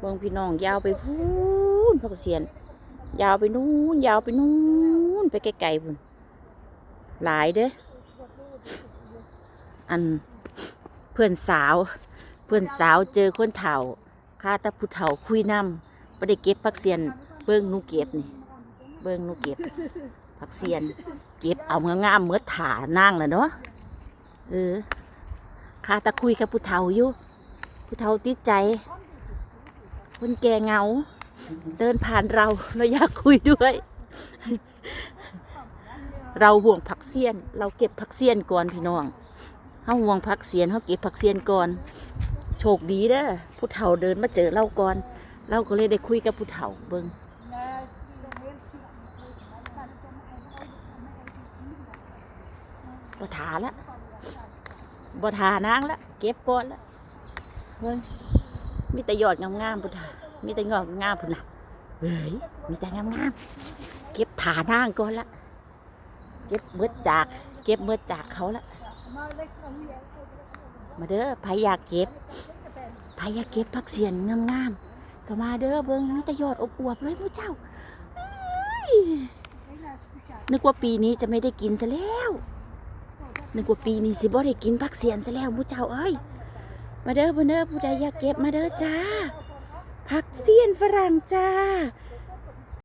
เบิ่งพี่น้องยาวไปพูนพักเสียน ยาวไปนู่นยาวไปนู่นไปไกลๆพุ่นหลายเด้ออันเพื่อนสาว เพื่อนสาวเจอคนเฒ่าข้าตาผู้เฒ่าคุยนำบ่ได้เก็บผักเสียน เบิ่งนูเก็บนี่ เบิ่งนูเก็บผักเสียน เก็บเอางามเมื่อถานั่งแล้วเนาะเออข้าตาคุยกับผู้เฒ่าอยู่ผู้เฒ่าติดใจ คนแก่เงา เดินผ่านเราเราอยากคุยด้วย เราห่วงผักเสียน เราเก็บผักเสียนก่อนพี่น้องเขาห่วงผักเสียนเขาเก็บผักเสียนก่อน โชคดีเด้อผู้เฒ่าเดินมาเจอเราก่อน เราก็เลยได้คุยกับผู้เฒ่าเบิงบ่ทาละบ่ทานางละเก็บก่อนละเฮ้ย มีแต่ยอดงามๆพุทธามีแต่ยอดงามพุ่นนะเฮ้ยมีแต่งามๆเก็บถานางก่อนละเก็บเมื่อจาก เก็บเมื่อจากเขาละมาเด้อไผอยากเก็บไผอยากเก็บผักเสียนงามๆก็มาเด้อเบิ่งมีแต่ยอดอวบๆเลยผู้เจ้านึกว่าปีนี้จะไม่ได้กินซะแล้วนึกว่าปีนี้สิบ่ได้กินผักเสียนซะแล้วมูเจ้าเอ้ย มาเด้อมาเด้อผู้ใดอยากเก็บมาเด้อจ้าผักเสียนฝรั่งจ้า